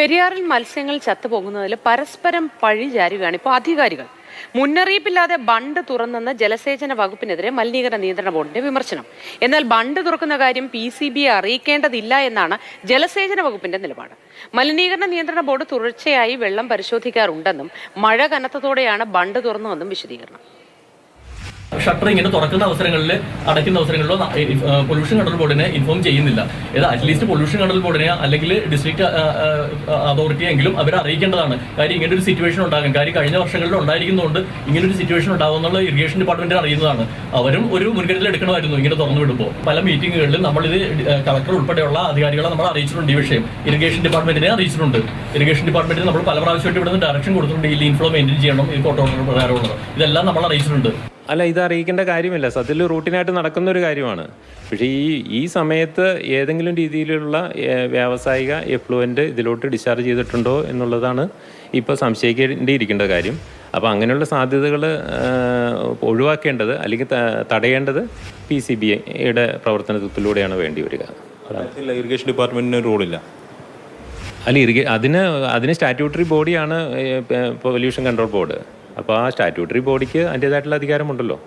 പെരിയാറിൽ മത്സ്യങ്ങൾ ചത്തുപോകുന്നതിൽ പരസ്പരം പഴി ചാരുകയാണ് ഇപ്പോൾ അധികാരികൾ. മുന്നറിയിപ്പില്ലാതെ ബണ്ട് തുറന്നെന്ന ജലസേചന വകുപ്പിനെതിരെ മലിനീകരണ നിയന്ത്രണ ബോർഡിന്റെ വിമർശനം. എന്നാൽ ബണ്ട് തുറക്കുന്ന കാര്യം പി സി ബിയെ അറിയിക്കേണ്ടതില്ല എന്നാണ് ജലസേചന വകുപ്പിന്റെ നിലപാട്. മലിനീകരണ നിയന്ത്രണ ബോർഡ് തുടർച്ചയായി വെള്ളം പരിശോധിക്കാറുണ്ടെന്നും മഴ കനത്തതോടെയാണ് ബണ്ട് തുറന്നുവെന്നും വിശദീകരണം. ഷട്ടർ ഇങ്ങനെ തുറക്കുന്ന അവസരങ്ങളിൽ അടയ്ക്കുന്ന അവസരങ്ങളിലോ പൊല്യൂഷൻ കൺട്രോൾ ബോർഡിനെ ഇൻഫോം ചെയ്യുന്നില്ല. ഇത് അറ്റ്ലീസ്റ്റ് പൊല്യൂഷൻ കൺട്രോൾ ബോർഡിനെ അല്ലെങ്കിൽ ഡിസ്ട്രിക്ട് അതോറിറ്റി എങ്കിലും അവരെ അറിയിക്കേണ്ടതാണ്. കാര്യം ഇങ്ങനെ ഒരു സിറ്റുവേഷൻ ഉണ്ടാകും. കാര്യം കഴിഞ്ഞ വർഷങ്ങളിൽ ഉണ്ടായിരിക്കുന്നതുകൊണ്ട് ഇങ്ങനെ ഒരു സിറ്റുവേഷൻ ഉണ്ടാകുമെന്നുള്ള ഇറിഗേഷൻ ഡിപ്പാർട്ട്മെന്റ് അറിയുന്നതാണ്. അവരും ഒരു മുൻകരുതൽ എടുക്കണമായിരുന്നു ഇങ്ങനെ തുറന്നു വിടുമ്പോൾ. പല മീറ്റിംഗുകളിലും നമ്മളിത് കളക്ടർ ഉൾപ്പെടെയുള്ള അധികാരികളെ നമ്മൾ അറിയിച്ചിട്ടുണ്ട് ഈ വിഷയം. ഇറിഗേഷൻ ഡിപ്പാർട്ട്മെന്റിനെ അറിയിച്ചിട്ടുണ്ട്. ഇറിഗേഷൻ ഡിപ്പാർട്ട്മെന്റിന് നമ്മൾ പല പ്രാവശ്യമായിട്ട് ഇവിടുന്ന് ഡയറക്ഷൻ കൊടുത്തിട്ടുണ്ട്. ഈ ഇൻഫ്ലോ മെയിന്റെയിൻ ചെയ്യണം ഈ ഫോട്ടോ പ്രകാരമുള്ളത്. ഇതെല്ലാം നമ്മൾ അറിയിച്ചിട്ടുണ്ട്. അല്ല ഇത് അറിയിക്കേണ്ട കാര്യമില്ല. സത്യത്തിൽ റൂട്ടീനായിട്ട് നടക്കുന്ന ഒരു കാര്യമാണ്. പക്ഷേ ഈ ഈ സമയത്ത് ഏതെങ്കിലും രീതിയിലുള്ള വ്യാവസായിക എഫ്ലുവന്റ് ഇതിലോട്ട് ഡിസ്ചാർജ് ചെയ്തിട്ടുണ്ടോ എന്നുള്ളതാണ് ഇപ്പോൾ സംശയിക്കേണ്ടിയിരിക്കേണ്ട കാര്യം. അപ്പോൾ അങ്ങനെയുള്ള സാധ്യതകൾ ഒഴിവാക്കേണ്ടത് അല്ലെങ്കിൽ തടയേണ്ടത് പി സി ബി ഐയുടെ പ്രവർത്തനത്തിലൂടെയാണ് വേണ്ടി വരിക. ഇറിഗേഷൻ ഡിപ്പാർട്ട്മെന്റിന് റോളില്ല. അല്ല ഇറിഗേ അതിന് അതിന് സ്റ്റാറ്റ്യൂട്ടറി ബോഡിയാണ് പൊല്യൂഷൻ കൺട്രോൾ ബോർഡ്. അപ്പോൾ ആ സ്റ്റാറ്റ്യൂട്ടറി ബോഡിക്ക് അതിന്റേതായിട്ടുള്ള അധികാരമുണ്ടല്ലോ.